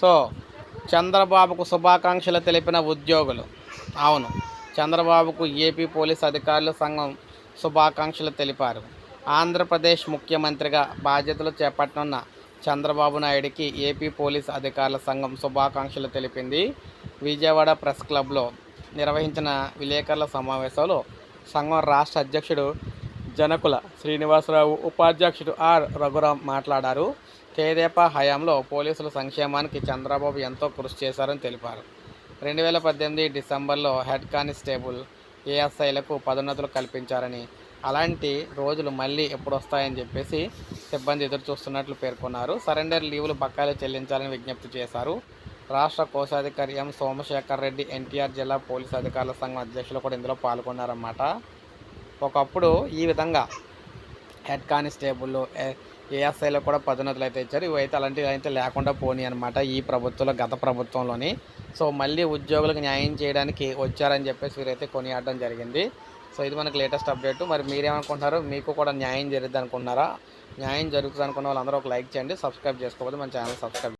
So చంద్రబాబుకు శుభాకాంక్షలు తెలిపిన ఉద్యోగులు. అవును చంద్రబాబుకు ఏపీ పోలీస్ అధికారుల సంఘం శుభాకాంక్షలు తెలిపారు. ఆంధ్రప్రదేశ్ ముఖ్యమంత్రిగా బాధ్యతలు చేపట్టనున్న చంద్రబాబు నాయుడికి ఏపీ పోలీస్ అధికారుల సంఘం శుభాకాంక్షలు తెలిపింది. విజయవాడ ప్రెస్ క్లబ్లో నిర్వహించిన విలేకరుల సమావేశంలో సంఘం రాష్ట్ర అధ్యక్షుడు జనకుల శ్రీనివాసరావు ఉపాధ్యక్షుడు ఆర్. రఘురాం మాట్లాడారు. తెదేపా హయాంలో పోలీసుల సంక్షేమానికి చంద్రబాబు ఎంతో కృషి చేశారని తెలిపారు. రెండు వేల పద్దెనిమిది డిసెంబర్లో హెడ్ కానిస్టేబుల్ ఏఎస్ఐలకు పదోన్నతులు కల్పించారని అలాంటి రోజులు మళ్ళీ ఎప్పుడు వస్తాయని చెప్పేసి సిబ్బంది ఎదురు చూస్తున్నట్లు పేర్కొన్నారు. సరెండర్ లీవులు బకాయిలు చెల్లించాలని విజ్ఞప్తి చేశారు. రాష్ట్ర కోశాధికారి ఎం. సోమశేఖర్ రెడ్డి ఎన్టీఆర్ జిల్లా పోలీసు అధికారుల సంఘం అధ్యక్షులు కూడా ఇందులో పాల్గొన్నారన్నమాట. ఒకప్పుడు ఈ విధంగా హెడ్ కానిస్టేబుల్ ఏఎస్ఐలో కూడా పదోన్నతులు అయితే ఇచ్చారు. ఇవైతే అలాంటివి అయితే లేకుండా పోనీ అనమాట ఈ ప్రభుత్వంలో గత ప్రభుత్వంలోని. సో మళ్ళీ ఉద్యోగులకు న్యాయం చేయడానికి వచ్చారని చెప్పేసి వీరైతే కొనియాడడం జరిగింది. సో ఇది మనకు లేటెస్ట్ అప్డేట్. మరి మీరేమనుకుంటున్నారు మీకు కూడా న్యాయం జరుగుద్ది అనుకుంటున్నారా? న్యాయం జరుగుతుంది అనుకున్న వాళ్ళందరూ ఒక లైక్ చేయండి. సబ్స్క్రైబ్ చేసుకోవద్దు. మన ఛానల్ సబ్స్క్రైబ్